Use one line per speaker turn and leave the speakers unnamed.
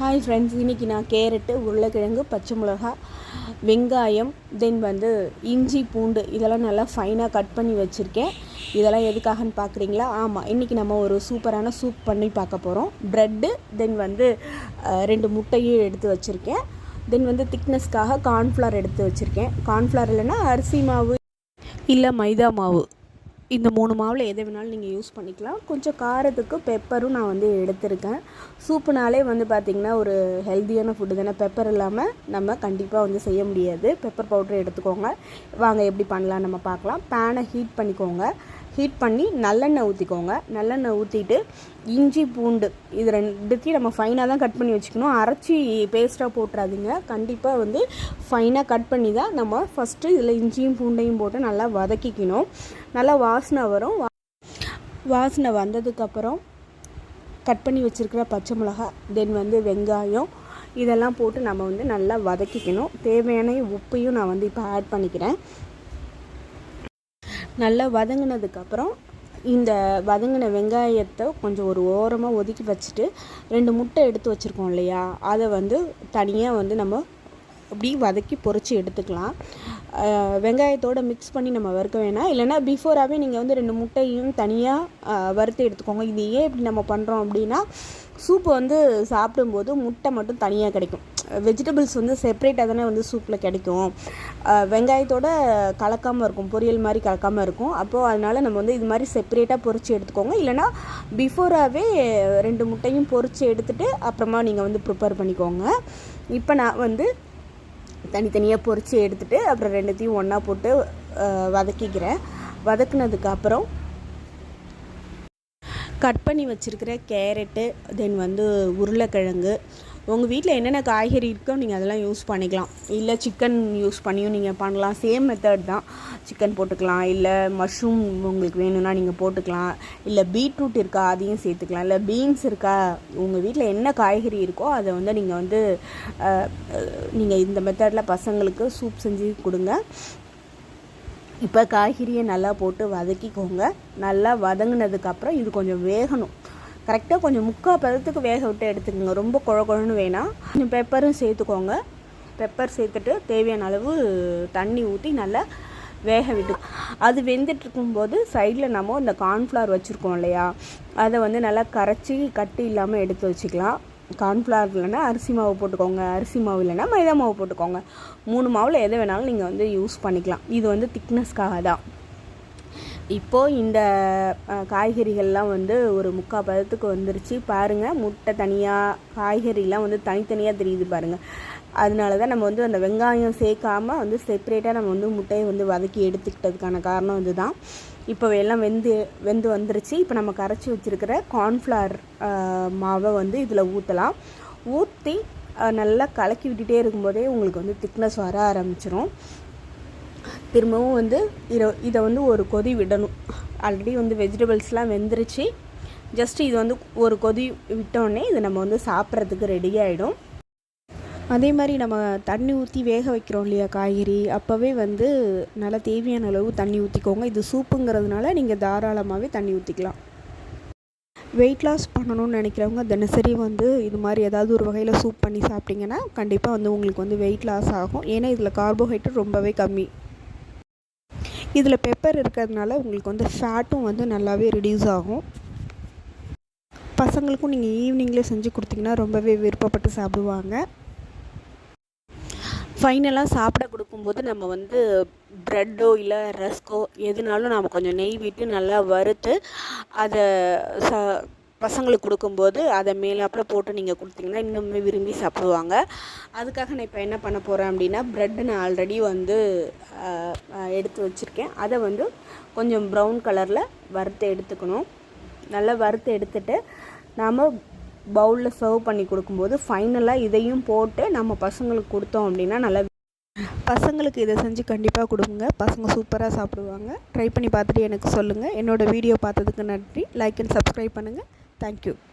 Hi friends இன்றைக்கி நான் carrot உருளைக்கிழங்கு பச்சை மிளகா வெங்காயம் தென் வந்து இஞ்சி பூண்டு இதெல்லாம் நல்லா ஃபைனாக கட் பண்ணி வச்சுருக்கேன். இதெல்லாம் எதுக்காகன்னு பார்க்குறீங்களா ஆமாம் இன்றைக்கி நம்ம ஒரு சூப்பரான சூப் பண்ணி பார்க்க போகிறோம் ப்ரெட்டு தென் வந்து ரெண்டு முட்டையும் எடுத்து வச்சுருக்கேன். தென் வந்து திக்னஸ்க்காக கார்ன்ஃப்ளவர் எடுத்து வச்சுருக்கேன். கார்ன்ஃப்ளவர் இல்லைன்னா அரிசி மாவு இல்லை மைதா மாவு. இந்த மூணு மாவில் எதை வேணாலும் நீங்கள் யூஸ் பண்ணிக்கலாம். கொஞ்சம் காரத்துக்கு பெப்பரும் நான் வந்து எடுத்திருக்கேன். சூப்புனாலே வந்து பார்த்திங்கன்னா ஒரு ஹெல்த்தியான ஃபுட்டு தானே. பெப்பர் இல்லாமல் நம்ம கண்டிப்பாக வந்து செய்ய முடியாது. பெப்பர் பவுட்ரு எடுத்துக்கோங்க. வாங்க எப்படி பண்ணலாம் நம்ம பார்க்கலாம். பேனை ஹீட் பண்ணிக்கோங்க. ஹீட் பண்ணி நல்லெண்ணெய் ஊற்றிக்கோங்க நல்லெண்ணெய் ஊற்றிட்டு இஞ்சி பூண்டு இது ரெண்டுத்தையும் நம்ம ஃபைனாக தான் கட் பண்ணி வச்சுக்கணும். அரைச்சி பேஸ்ட்டாக போட்டுறாதீங்க. கண்டிப்பாக வந்து ஃபைனாக கட் பண்ணி தான் நம்ம ஃபஸ்ட்டு இதில் இஞ்சியும் பூண்டையும் போட்டு நல்லா வதக்கிக்கணும். நல்லா வாசனை வரும். வா- வாசனை வந்ததுக்கப்புறம் கட் பண்ணி வச்சுருக்கிற பச்சை மிளகா தென் வந்து வெங்காயம் இதெல்லாம் போட்டு நம்ம வந்து நல்லா வதக்கிக்கணும். தேவையான உப்பையும் நான் வந்து இப்போ ஆட் பண்ணிக்கிறேன். நல்லா வதங்கினதுக்கப்புறம் இந்த வதங்கின வெங்காயத்தை கொஞ்சம் ஒரு ஓரமாக ஒதுக்கி வச்சுட்டு ரெண்டு முட்டை எடுத்து வச்சுருக்கோம் இல்லையா அதை வந்து தனியாக வந்து நம்ம அப்படி வதக்கி பொறிச்சு எடுத்துக்கலாம். வெங்காயத்தோடு மிக்ஸ் பண்ணி நம்ம வறுக்க வேணாம். இல்லைன்னா பிஃபோராகவே நீங்கள் வந்து ரெண்டு முட்டையும் தனியாக வறுத்து எடுத்துக்கோங்க. இது ஏன் இப்படி நம்ம பண்ணுறோம் அப்படின்னா சூப்பு வந்து சாப்பிடும்போது முட்டை மட்டும் தனியாக கிடைக்கும். வெஜிடபிள்ஸ் வந்து செப்பரேட்டாக தானே வந்து சூப்பில் கிடைக்கும். வெங்காயத்தோட கலக்காமல் இருக்கும். பொரியல் மாதிரி கலக்காமல் இருக்கும். அப்போது அதனால் நம்ம வந்து இது மாதிரி செப்பரேட்டாக பொறிச்சு எடுத்துக்கோங்க. இல்லைன்னா பிஃபோராகவே ரெண்டு முட்டையும் பொறிச்சு எடுத்துகிட்டு அப்புறமா நீங்கள் வந்து ப்ரிப்பேர் பண்ணிக்கோங்க. இப்போ நான் வந்து தனித்தனியாக பொறிச்சு எடுத்துட்டு அப்புறம் ரெண்டுத்தையும் ஒன்றா போட்டு அஹ், வதக்கிக்கிறேன். வதக்குனதுக்கு அப்புறம் கட் பண்ணி வச்சுருக்கிற கேரட்டு தென் வந்து உருளைக்கிழங்கு உங்கள் வீட்டில் என்னென்ன காய்கறி இருக்கோ நீங்கள் அதெல்லாம் யூஸ் பண்ணிக்கலாம். இல்லை சிக்கன் யூஸ் பண்ணியும் நீங்கள் பண்ணலாம். சேம் மெத்தட் தான். சிக்கன் போட்டுக்கலாம். இல்லை மஷ்ரூம் உங்களுக்கு வேணும்னா நீங்கள் போட்டுக்கலாம். இல்லை பீட்ரூட் இருக்கா அதையும் சேர்த்துக்கலாம். இல்லை பீன்ஸ் இருக்கா உங்கள் வீட்டில் என்ன காய்கறி இருக்கோ அதை வந்து நீங்கள் வந்து நீங்கள் இந்த மெத்தடில் பசங்களுக்கு சூப் செஞ்சு கொடுங்க. இப்போ காய்கறியை நல்லா போட்டு வதக்கிக்கோங்க. நல்லா வதங்கினதுக்கப்புறம் இது கொஞ்சம் வேகணும். கரெக்டாக கொஞ்சம் முக்கால் பதத்துக்கு வேக விட்டு எடுத்துக்கோங்க. ரொம்ப குழ குழன்னு வேணாம். கொஞ்சம் பெப்பரும் சேர்த்துக்கோங்க. பெப்பர் சேர்த்துட்டு தேவையான அளவு தண்ணி ஊற்றி நல்லா வேக விட்டு அது வெந்துட்டு இருக்கும்போது சைடில் நம்ம இந்த கார்ன்ஃப்ளவர் வச்சுருக்கோம் இல்லையா? அதை வந்து நல்லா கரைச்சி கட்டி இல்லாமல் எடுத்து வச்சுக்கலாம். கார்ன்ஃப்ளவர் இல்லைன்னா அரிசி மாவு போட்டுக்கோங்க. அரிசி மாவு இல்லைன்னா மைதா மாவு போட்டுக்கோங்க. மூணு மாவில் எதை வேணாலும் நீங்கள் வந்து யூஸ் பண்ணிக்கலாம். இது வந்து திக்னஸ்க்காக தான் இப்போது இந்த காய்கறிகள்லாம் வந்து ஒரு முக்கால் பதத்துக்கு வந்துருச்சு. பாருங்கள் முட்டை தனியாக காய்கறிலாம் வந்து தனித்தனியாக தெரியுது பாருங்கள் அதனால தான் நம்ம வந்து அந்த வெங்காயம் சேர்க்காம வந்து செப்பரேட்டாக நம்ம வந்து முட்டையை வந்து வதக்கி எடுத்துக்கிட்டதுக்கான காரணம் இதுதான். இப்போ எல்லாம் வெந்து வெந்து வந்துருச்சு. இப்போ நம்ம கரைச்சி வச்சுருக்கிற கார்ன்ஃப்ளவர் மாவை வந்து இதில் ஊற்றலாம் ஊற்றி நல்லா கலக்கி விட்டுகிட்டே இருக்கும்போதே உங்களுக்கு வந்து திக்னஸ் வர ஆரம்பிச்சிடும் திரும்பவும் வந்து இதை இதை வந்து ஒரு கொதி விடணும். ஆல்ரெடி வந்து வெஜிடபிள்ஸ்லாம் வெந்துருச்சு. ஜஸ்ட் இது வந்து ஒரு கொதி விட்டோடனே இது நம்ம வந்து சாப்பிட்றதுக்கு ரெடி ஆகிடும் அதே மாதிரி நம்ம தண்ணி ஊற்றி வேக வைக்கிறோம் இல்லையா காய்கறி? அப்போவே வந்து நல்லா தேவையான அளவு தண்ணி ஊற்றிக்கோங்க இது சூப்புங்கிறதுனால நீங்கள் தாராளமாகவே தண்ணி ஊற்றிக்கலாம் வெயிட் லாஸ் பண்ணணும்னு நினைக்கிறவங்க தினசரி வந்து இது மாதிரி ஏதாவது ஒரு வகையில் சூப் பண்ணி சாப்பிட்டிங்கன்னா கண்டிப்பாக வந்து உங்களுக்கு வந்து வெயிட் லாஸ் ஆகும். ஏன்னா இதில் கார்போஹைட்ரேட் ரொம்பவே கம்மி. இதில் பெப்பர் இருக்கிறதுனால உங்களுக்கு வந்து ஃபேட்டும் வந்து நல்லாவே ரிடியூஸ் ஆகும். பசங்களுக்கும் நீங்கள் ஈவினிங்லேயே செஞ்சு கொடுத்தீங்கன்னா ரொம்பவே விருப்பப்பட்டு சாப்பிடுவாங்க. ஃபைனலாக சாப்பிட கொடுக்கும்போது நம்ம வந்து ப்ரெட்டோ இல்லை ரஸ்கோ எதுனாலும் நம்ம கொஞ்சம் நெய் விட்டு நல்லா வறுத்து அதை ச பசங்களுக்கு கொடுக்கும்போது அதை மேலாப்பில் போட்டு நீங்கள் கொடுத்தீங்கன்னா இன்னுமே விரும்பி சாப்பிடுவாங்க. அதுக்காக நான் இப்போ என்ன பண்ண போகிறேன் அப்படின்னா ப்ரெட்டு நான் ஆல்ரெடி வந்து எடுத்து வச்சுருக்கேன். அதை வந்து கொஞ்சம் ப்ரௌன் கலரில் வறுத்து எடுத்துக்கணும். நல்லா வறுத்து எடுத்துட்டு நாம் பவுலில் சர்வ் பண்ணி கொடுக்கும்போது ஃபைனலாக இதையும் போட்டு நம்ம பசங்களுக்கு கொடுத்தோம் அப்படின்னா நல்லா பசங்களுக்கு இதை செஞ்சு கண்டிப்பாக கொடுங்க. பசங்க சூப்பராக சாப்பிடுவாங்க. ட்ரை பண்ணி பார்த்துட்டு எனக்கு சொல்லுங்கள் என்னோடய வீடியோ பார்த்ததுக்கு நன்றி. லைக் அண்ட் சப்ஸ்கிரைப் பண்ணுங்கள் താങ്ക്